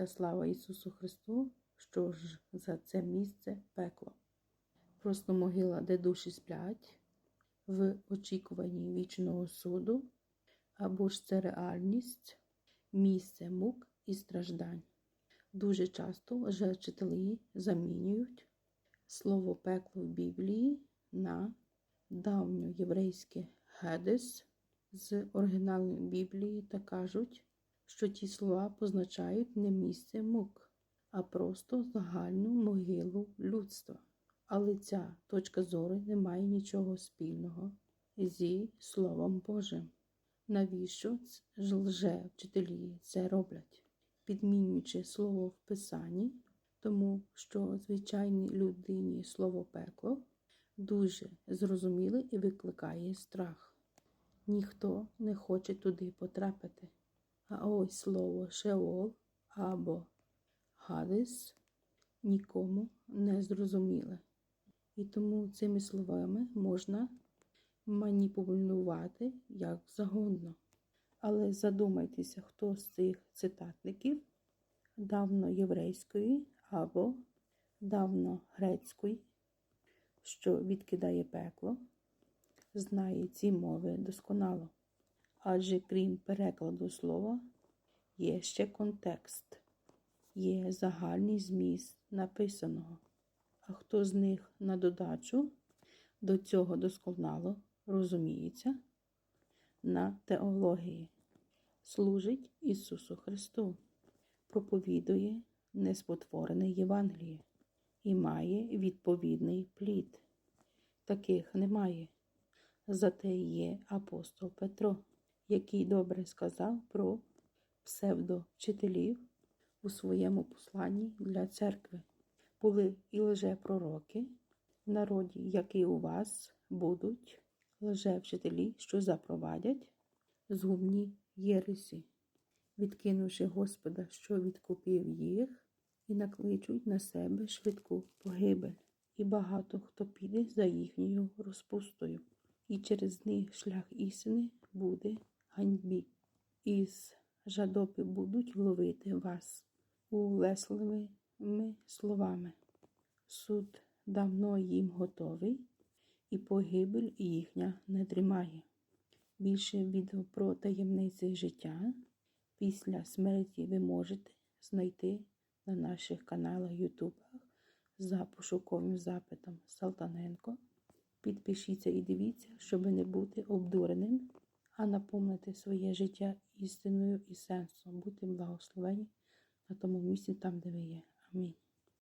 Вся слава Ісусу Христу, що ж за це місце пекло. Просто могила, де душі сплять, в очікуванні вічного суду, або ж це реальність, місце мук і страждань. Дуже часто вже вчителі замінюють слово пекло в Біблії на давньоєврейське гедес з оригінальної Біблії та кажуть, що ті слова позначають не місце мук, а просто загальну могилу людства. Але ця точка зору не має нічого спільного зі Словом Божим. Навіщо ж лже-вчителі це роблять, підмінюючи слово в Писанні, тому що звичайній людині слово пекло дуже зрозуміле і викликає страх. Ніхто не хоче туди потрапити. А ось слово Шеол або Гадес нікому не зрозуміле. І тому цими словами можна маніпулювати як загодно. Але задумайтеся, хто з цих цитатників давноєврейської або давногрецької, що відкидає пекло, знає ці мови досконало. Адже крім перекладу слова, є ще контекст, є загальний зміст написаного. А хто з них на додачу до цього досконало розуміється на теології, служить Ісусу Христу, проповідує неспотворене Євангеліє і має відповідний плід. Таких немає. Зате є апостол Петро, який добре сказав про псевдовчителів у своєму посланні для церкви. Були і лжепророки в народі, як і у вас будуть лжевчителі, що запровадять згубні єресі, відкинувши Господа, що відкупив їх, і накличуть на себе швидку погибель. І багато хто піде за їхньою розпустою і через них шлях істини буде ганьбі. Із жадоби будуть ловити вас улесливими словами. Суд давно їм готовий, і погибель їхня не дрімає. Більше відео про таємниці життя після смерті ви можете знайти на наших каналах Ютубах за пошуковим запитом Салтаненко. Підпишіться і дивіться, щоб не бути обдуреним, а наповнити своє життя істиною і сенсом. Будьте благословені на тому місці, там, де ви є. Амінь.